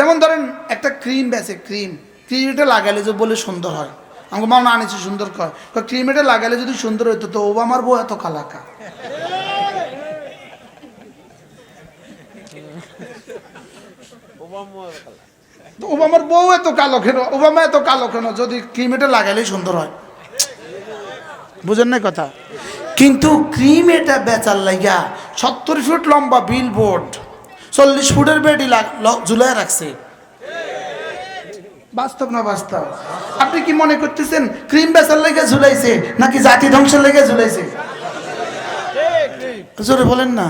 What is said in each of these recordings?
যেমন ধরেন একটা ক্রিম বেছে ক্রিম ক্রিম এটা লাগালে যে বলে সুন্দর হয়। আমাকে মামা আনিছি সুন্দর কয়। ক্রিম এটা লাগালে যদি সুন্দর হইতো তো ও আমার বউ এত কালাকা। ওবামার বউ এত কালো কেন? ওবামা এত কালো কেন? যদি ক্রিম এটা লাগালেই সুন্দর হয়। বুঝেন না কথা? কিন্তু ক্রিম এটা বেচার লাইগা সত্তর ফুট লম্বা বিল বোর্ড চল্লিশ ফুটের বেডি ঝুলাই রাখছে। বাস্তব না বাস্তব? আপনি কি মনে করতেছেন ক্রিম বেচার লেগে ঝুলাইছে নাকি জাতি ধ্বংসের লেগে ঝুলাইছে? জোরে বলেন না।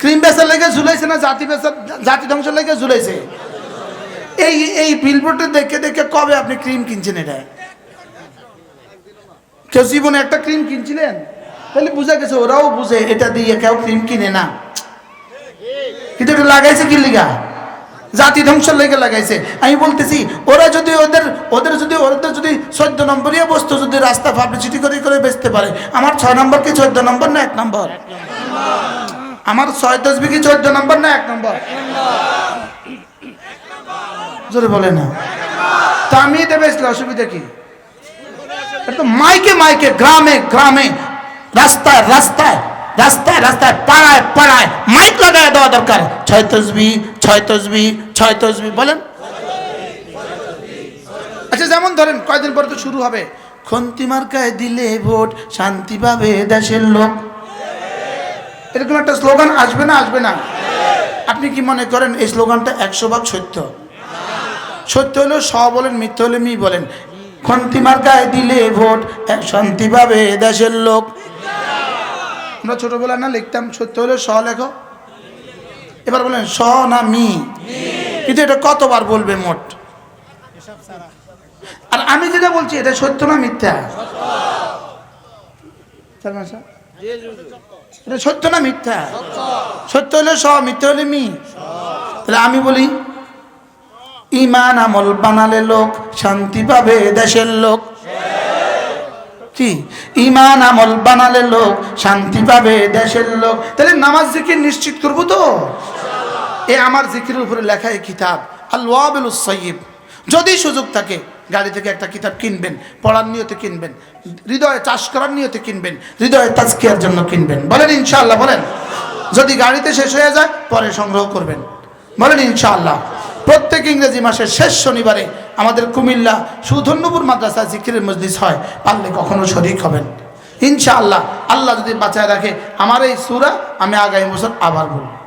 ক্রিম বেচার লেগে ঝুলাইছে না জাতি বেচার জাতি ধ্বংসের লেগে ঝুলাইছে? এই এই বিলবোর্ডে দেখে দেখে কবে আপনি ক্রিম কিনছেন এটা? কেউ জীবনে একটা ক্রিম কিনছিলেন? তাহলে বুঝা গেছে ওরাও বুঝে এটা দিয়ে কেউ ক্রিম কিনে না। কিন্তু এটা লাগাইছে কি লিগা? জাতি ধ্বংসের লেগে লাগাইছে। আমি বলতেছি, ওরা যদি ওদের ওদের যদি ওদের যদি চোদ্দ নম্বরীয় বস্তু যদি রাস্তা পাবলিসিটি করে করে বেচতে পারে, আমার ছয় নম্বর কি চোদ্দ নম্বর না এক নম্বর? আমার ছয় তসবি কি চোদ্দ নম্বর না এক নম্বর? জোরে বলে না। তা আমি এটা বেচলে অসুবিধা কি? মাইকে মাইকে, গ্রামে গ্রামে, রাস্তায় রাস্তায়। রাস্তায় রাস্তায়, পাড়ায় পাড়ায় মাইক লাগায় দেওয়া দরকার। ছয় তসবি ছয় তসবি ছয় তসবি, বলেন। আচ্ছা যেমন ধরেন, কয়দিন পরে তো শুরু হবে? খন্তি মার্কায় দিলে ভোট, শান্তি পাবে দেশের লোক। এরকম একটা স্লোগান আসবে না আসবে না? আপনি কি মনে করেন এই স্লোগানটা একশো ভাগ সত্য? সত্য হলেও স বলেন, মিথ্যা হলে মি বলেন। খন্তি মার্কায় দিলে ভোট শান্তি পাবে দেশের লোক। আমরা ছোটবেলা না লিখতাম, সত্য হলে স লেখো। এবার বলেন, স না মি? কিন্তু এটা কতবার বলবে মোট? আর আমি যেটা বলছি, এটা সত্য না মিথ্যা? এটা সত্য না মিথ্যা? সত্য হলে স, মিথ্যা হলে মি? তাহলে আমি বলি, ইমান আমল বানালে লোক, শান্তি পাবে দেশের লোক। কি ইমান আমল বানালে লোক, শান্তি পাবে দেশের লোক। তাহলে নামাজ জিকির নিশ্চিত করব তো? এ আমার জিকিরের উপরে লেখা এই কিতাব আল্লাহ সৈয়ব। যদি সুযোগ থাকে, গাড়ি থেকে একটা কিতাব কিনবেন, পড়ার নিয়তে কিনবেন, হৃদয়ে চাষ করার নিয়তে কিনবেন, হৃদয়ে তাজকিয়ার জন্য কিনবেন। বলেন ইনশাআল্লাহ, বলেন। যদি গাড়িতে শেষ হয়ে যায়, পরে সংগ্রহ করবেন। বলেন ইনশাআল্লাহ। প্রত্যেক ইংরেজি মাসের শেষ শনিবারে আমাদের কুমিল্লা সুধন্যপুর মাদ্রাসা জিকিরের মজলিস হয়, পারলে কখনো শরিক হবেন। ইনশাআল্লাহ, আল্লাহ যদি বাঁচায় রাখে, আমার এই সুরা আমি আগামী বছর আবার বলব।